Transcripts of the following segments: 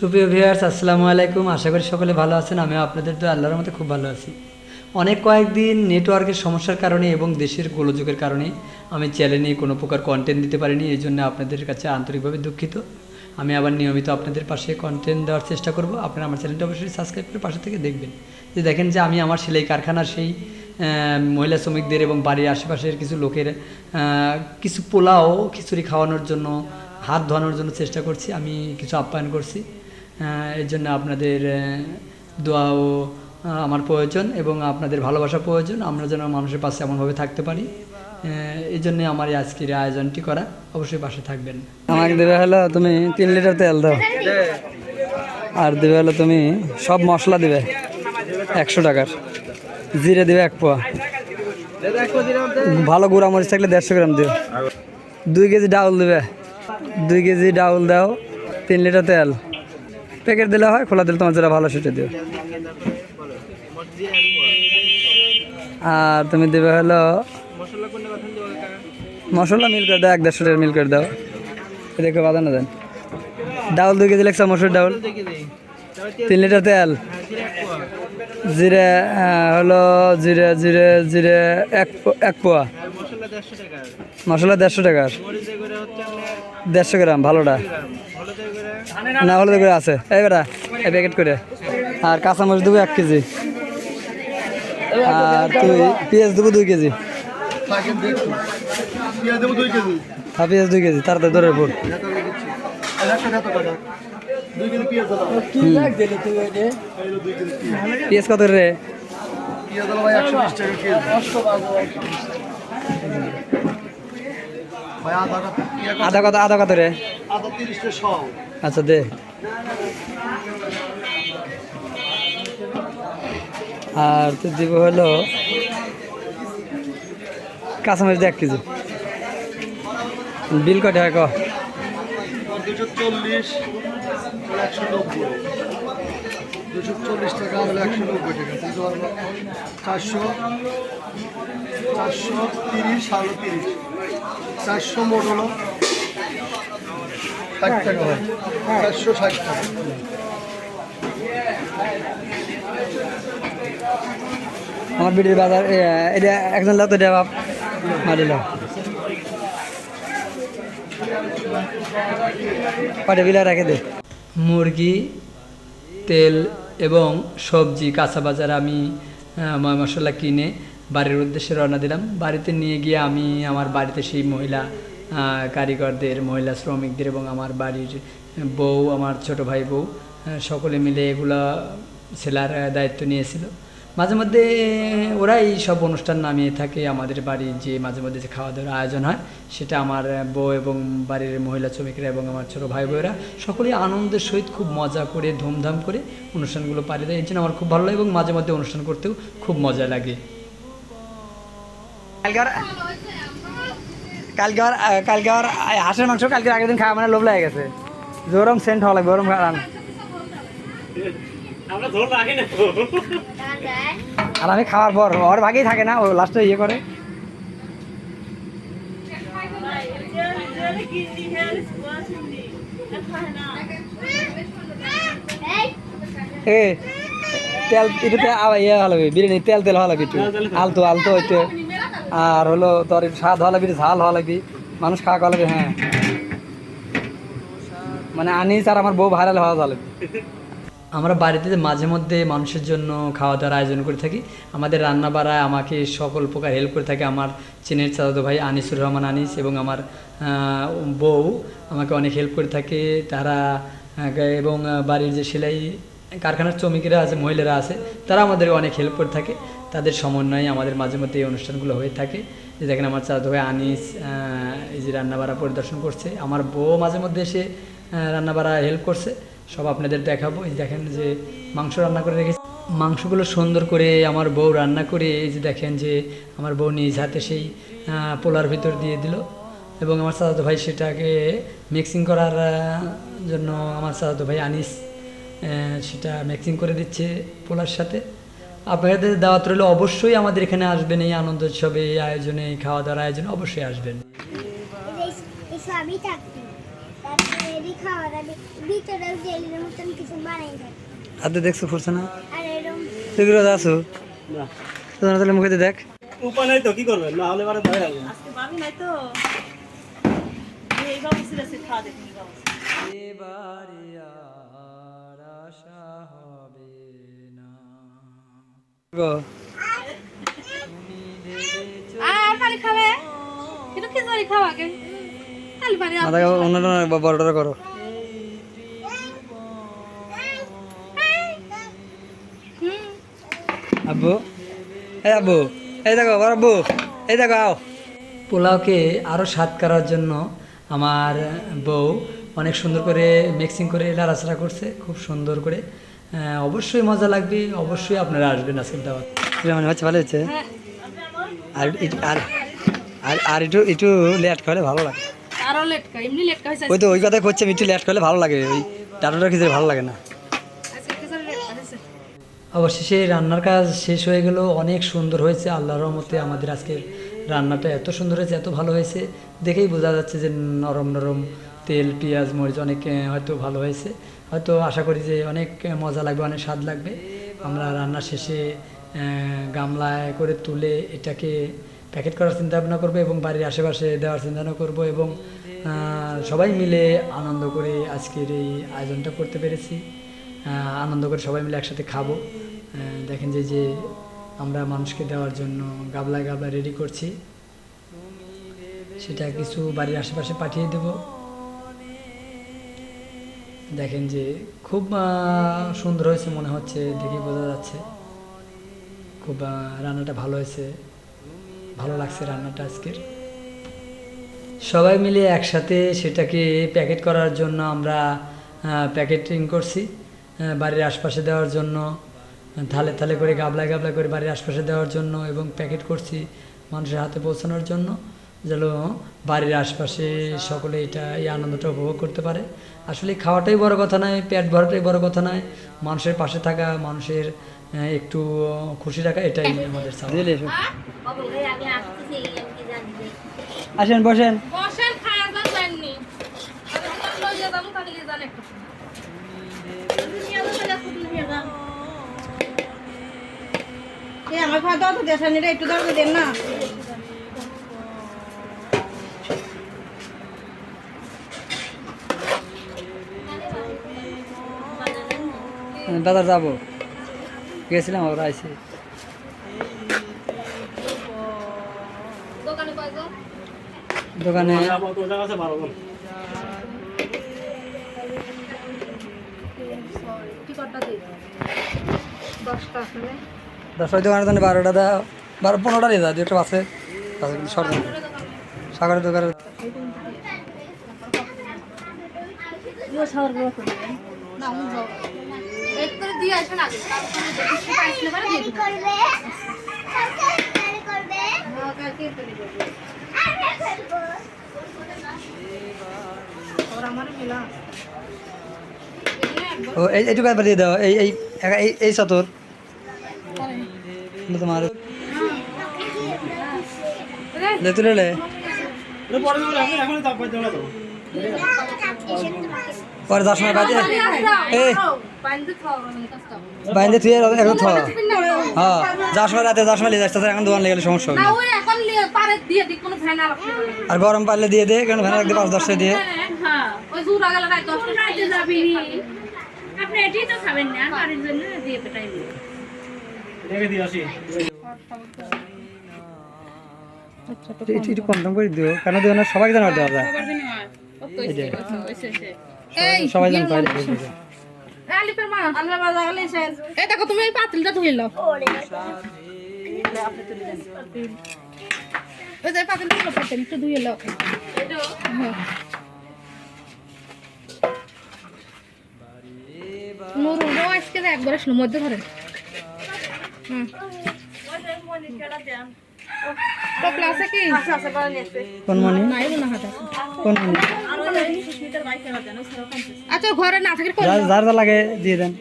সুপ্রিয় ভিউয়ার্স, আসসালামু আলাইকুম। আশা করি সকলে ভালো আছেন। আমিও আপনাদের তো আল্লাহর মতো খুব ভালো আছি। অনেক কয়েকদিন নেটওয়ার্কের সমস্যার কারণে এবং দেশের গোলযোগের কারণে আমি চ্যানেলে কোনো প্রকার কন্টেন্ট দিতে পারিনি, এই জন্য আপনাদের কাছে আন্তরিকভাবে দুঃখিত। আমি আবার নিয়মিত আপনাদের পাশে কন্টেন্ট দেওয়ার চেষ্টা করব। আপনারা আমার চ্যানেলটা অবশ্যই সাবস্ক্রাইব করে পাশে থেকে দেখবেন। যে দেখেন যে আমি আমার সেলাই কারখানার সেই মহিলা শ্রমিকদের এবং বাড়ির আশেপাশের কিছু লোকের কিছু পোলাও খিচুড়ি খাওয়ানোর জন্য, হাত ধোয়ানোর জন্য চেষ্টা করছি। আমি কিছু আপ্যায়ন করছি। এর জন্য আপনাদের আহ, দোয়াও আমার প্রয়োজন এবং আপনাদের ভালোবাসা প্রয়োজন। আমরা যেন মানুষের পাশে এমনভাবে থাকতে পারি। এই জন্যে আমার আজকের আয়োজনটি করা। অবশ্যই পাশে থাকবেন। আমাকে দেবে হলো তুমি তিন লিটার তেল দাও। আর দেবে হলো তুমি সব মশলা দেবে। একশো টাকার। জিরে দেবে এক পোয়া। ভালো গুঁড়া মরিচ থাকলে দেড়শো গ্রাম দিও। দুই কেজি ডাউল দেবে। দুই কেজি ডাউল দাও। তিন লিটার তেল। প্যাকেট দিলে হয়, খোলা দিলে তোমার যেটা ভালো সেটা দিও। আর তুমি দেবে হলো মশলা মিল করে দাও, এক দেড়শো টাকার মিল করে দাও। দেখো বাদানো দেন। ডাউল দুই কেজি লেগছে মসুর ডাউল। তিন লিটার তেল। জিরে হলো জিরে জিরে জিরে, এক এক পোয়া। মশলা দেড়শো টাকার। দেড়শো গ্রাম, ভালোটা। না, হলুদ করে আছে। এই বেটা, এই প্যাকেট করে। আর কাঁচামরিচ দেবো এক কেজি। আর তুই পেঁয়াজ দেবো দুই কেজি। আর পেঁয়াজ দুই কেজি, তাড়াতাড়ি ধরে কেজি পেঁয়াজ কত রে? একশো আধা কত? আধা কত রে? আচ্ছা দে। আর তো দিব হলো কাঁচামরিচ এক কেজি। বিল হয় ক? দুশো চল্লিশ একশো নব্বই। দুশো চল্লিশ টাকা হলে একশো নব্বই টাকা। চারশো চারশো তিরিশ আলো তিরিশ। চারশো মোট হলো ষাট টাকা হয়। চারশো ষাট টাকা। আমার বিডির বাজার এটা একজন লাও তো দেওয়া মারি কটা বিলা রেখে দে। মুরগি তেল এবং সবজি, কাঁচা বাজার আমি ময় মশলা কিনে বাড়ির উদ্দেশ্যে রওনা দিলাম। বাড়িতে নিয়ে গিয়ে আমি আমার বাড়িতে সেই মহিলা কারিগরদের, মহিলা শ্রমিকদের এবং আমার বাড়ির বউ, আমার ছোট ভাই বউ সকলে মিলে এগুলা সেলার দায়িত্ব নিয়েছিল। মাঝে মধ্যে ওরাই সব অনুষ্ঠান নামিয়ে থাকে আমাদের বাড়ির যে মাঝে মধ্যে যে খাওয়া দাওয়ার আয়োজন হয় সেটা আমার বউ এবং বাড়ির মহিলা শ্রমিকরা এবং আমার ছোটো ভাই বোয়েরা সকলেই আনন্দের সহিত খুব মজা করে ধুমধাম করে অনুষ্ঠানগুলো পালিয়ে দেয়। এই জন্য আমার খুব ভালো লাগে এবং মাঝে মধ্যে অনুষ্ঠান করতেও খুব মজা লাগে। কালকে আর কালকে আর হাঁসের মাংস কালকে আগের দিন খাওয়া মানে লোভ লাগে গেছে। গরম সেন্ট হওয়া লাগবে গরম খাওয়া আর আমি খাওয়ার পর, ওর ভাগেই থাকে না, ও লাস্টে ইয়ে করে। তেল এটা আবার ইয়ে ভালো বিরিয়ানি, তেল তেল লাগবে একটু। আলতো আলতো একটু। আর হলো তোর স্বাদ একটু ঝাল হওয়া লাগবে, মানুষ খাওয়া লাগবে হ্যাঁ। মানে আনিস আর আমার বউ ভাইরাল হওয়া ভালো আমরা বাড়িতে মাঝে মধ্যে মানুষের জন্য খাওয়া দাওয়ার আয়োজন করে থাকি। আমাদের রান্না বাড়ায় আমাকে সকল প্রকার হেল্প করে থাকে আমার চেনের চাচাতো ভাই আনিসুর রহমান আনিস এবং আমার বউ আমাকে অনেক হেল্প করে থাকে। তারা এবং বাড়ির যে সেলাই কারখানার শ্রমিকেরা আছে, মহিলারা আছে, তারা আমাদের অনেক হেল্প করে থাকে। তাদের সমন্বয়ে আমাদের মাঝে মধ্যে এই অনুষ্ঠানগুলো হয়ে থাকে। যে দেখেন আমার চাচাতো ভাই আনিস এই যে রান্নাবাড়া পরিদর্শন করছে। আমার বউ মাঝে মধ্যে এসে রান্নাবাড়া হেল্প করছে। সব আপনাদের দেখাবো। এই দেখেন যে মাংস রান্না করে রেখেছি। মাংসগুলো সুন্দর করে আমার বউ রান্না করে, এই যে দেখেন যে আমার বউ নিজ হাতে সেই পোলার ভিতর দিয়ে দিল। এবং আমার চাচাতো ভাই সেটাকে মিক্সিং করার জন্য আমার চাচাতো ভাই আনিস সেটা মিক্সিং করে দিচ্ছে পোলার সাথে। আপনাদের দাওয়াত রইলে, অবশ্যই আমাদের এখানে আসবেন এই আনন্দ উৎসবে, এই আয়োজনে খাওয়া দাওয়ার আয়োজনে অবশ্যই আসবেন। যদি খাওয়া দাওয়া ভিতরে জেলের মতন কিছু বানাই দেয়। হাতে দেখছ ফুরছে না? আর এরকম তুই কি রোজা আছো? তোর তাহলে মুখে দেখ। উপায় নাই তো কি করবেন না হলে পরে ভয় লাগবে। আজকে পাবি নাই তো। এই বাবু ছিল সে খাওয়া দেখুন এবারে আর আশা হবে না। গো, আর পানি খাবে। কিন্তু খিচুড়ি খাওয়া কে পানি বড়টা করো। আব্বু এই আব্বু এই দেখো আব্বু এই দেখো আও। পোলাওকে আরও স্বাদ করার জন্য আমার বউ অনেক সুন্দর করে মিক্সিং করে লাড়াচাড়া করছে খুব সুন্দর করে। আহ, অবশ্যই মজা লাগবে অবশ্যই আপনারা আসবেন আজকের দাওয়াত। মানে হচ্ছে ভালো হচ্ছে আর আর আর আর একটু একটু লেট করলে ভালো লাগে আরও লেট খাই এমনি লেট খাইছে ওই তো ওই কথাই করছে একটু লেট করলে ভালো লাগে ওই ডাটাটা খিচুড়ি ভালো লাগে না। অবশেষে রান্নার কাজ শেষ হয়ে গেল অনেক সুন্দর হয়েছে আল্লাহর রহমতে আমাদের আজকের রান্নাটা এত সুন্দর হয়েছে এত ভালো হয়েছে। দেখেই বোঝা যাচ্ছে যে নরম নরম তেল পেঁয়াজ মরিচ অনেক হয়তো ভালো হয়েছে। হয়তো আশা করি যে অনেক মজা লাগবে অনেক স্বাদ লাগবে। আমরা রান্না শেষে আহ, গামলায় করে তুলে এটাকে প্যাকেট করার চিন্তা ভাবনা করব এবং বাড়ির আশেপাশে দেওয়ার চিন্তা ভাবনা করব এবং সবাই মিলে আনন্দ করে আজকের এই আয়োজনটা করতে পেরেছি। আনন্দ করে সবাই মিলে একসাথে খাব। দেখেন যে যে আমরা মানুষকে দেওয়ার জন্য গাবলা গাবলা রেডি করছি। সেটা কিছু বাড়ির আশেপাশে পাঠিয়ে দেব। দেখেন যে, খুব সুন্দর হয়েছে মনে হচ্ছে দেখে বোঝা যাচ্ছে। খুব রান্নাটা ভালো হয়েছে। ভালো লাগছে রান্নাটা আজকের। সবাই মিলে একসাথে সেটাকে প্যাকেট করার জন্য আমরা প্যাকেটিং করছি বাড়ির আশপাশে দেওয়ার জন্য, থালে থালে করে গাবলায় গাবলা করে বাড়ির আশপাশে দেওয়ার জন্য এবং প্যাকেট করছি মানুষের হাতে পৌঁছানোর জন্য, যেন বাড়ির আশপাশে সকলে এটা, এই আনন্দটা উপভোগ করতে পারে। আসলে খাওয়াটাই বড় কথা নয়, পেট ভরাটাই বড় কথা নয়, মানুষের পাশে থাকা, মানুষের একটু খুশি রাখা এটাই আমাদের আসেন বসেন। আমার খাওয়া দাওয়া তো দেশানি একটু দরকার দেন না। বাজার যাব। গেছিলাম আবার আইসি দোকানে দশটার দোকানের জন্য বারোটা দা বারো পনেরোটা দিয়ে দাও দু একটা বাসে সরকার সাগরের দোকানে। না করে দিয়ে আসেন আগে তারপরে দেখি পাইছিলে পারে দিয়ে করবে? করবে? হ্যাঁ কালকে করে দেবো আমি করব? আর আমার মিলা ও এই এইটুকু একবার দিয়ে দাও। এই এই সতর। তোমার। তুলে লে। পরে সময় বাজে এই মানে বাইন্দে তুই এখন থ হ্যাঁ সময় রাতে যার সময় লিয়ে যাচ্ছে এখন দোকান লেগে সমস্যা হবে। কোনো আর গরম পারলে দিয়ে দে কারণ ভ্যান রাখতে পাঁচ দশটা দিয়ে। হ্যাঁ একটু কম দাম করে দিও কেন দিও না সবাই জানার দেওয়া যায়। সবাই জান আলিপের মা। এই দেখো তুমি এই পাতিলটা ধুয়ে নাও। ওই যে পাতিলটা ধুয়ে পাতিল একটু ধুয়ে নাও। হ্যাঁ। আজকে একবার আসলো মধ্যে ধরে। হুম। তো ক্লাসে কি কোন মনি নাই মনে হয় দেখো। কোন মনি আচ্ছা ঘরে না থাকে যার যার যা লাগে দিয়ে দেন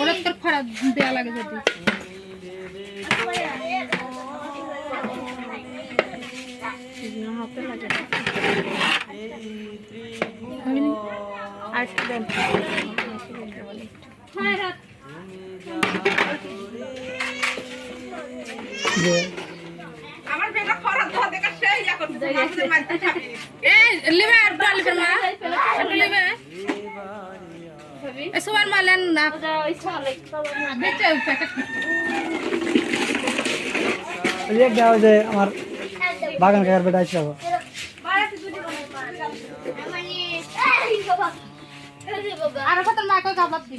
ওরা তোর খরা দেয়া লাগে যদি হাতে লাগে আর মালেন না। আমার বাগান কাকার বেটা আসছে। মানে আর কত মা কই গাবলাত দি?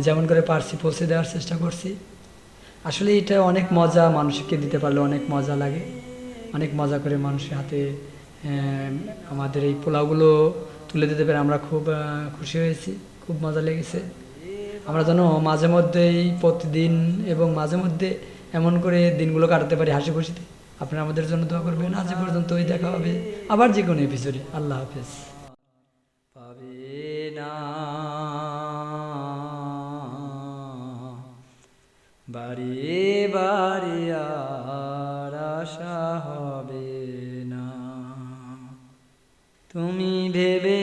যেমন করে পারছি, পৌঁছে দেওয়ার চেষ্টা করছি। আসলে এটা অনেক মজা, মানুষকে দিতে পারলে অনেক মজা লাগে। অনেক মজা করে মানুষের হাতে আমাদের এই পোলাওগুলো তুলে দিতে পেরে আমরা খুব খুশি হয়েছি। খুব মজা লেগেছে। আমরা যেন মাঝে মধ্যেই প্রতিদিন এবং মাঝে মধ্যে এমন করে দিনগুলো কাটাতে পারি হাসি খুশিতে। আপনারা আমাদের জন্য দোয়া করবেন। আজ পর্যন্ত ওই দেখা হবে আবার যে কোনো এপিসোডে আল্লাহ হাফেজ। পাবে না বাড়ি বাড়ি আর আশা হবে না। তুমি ভেবে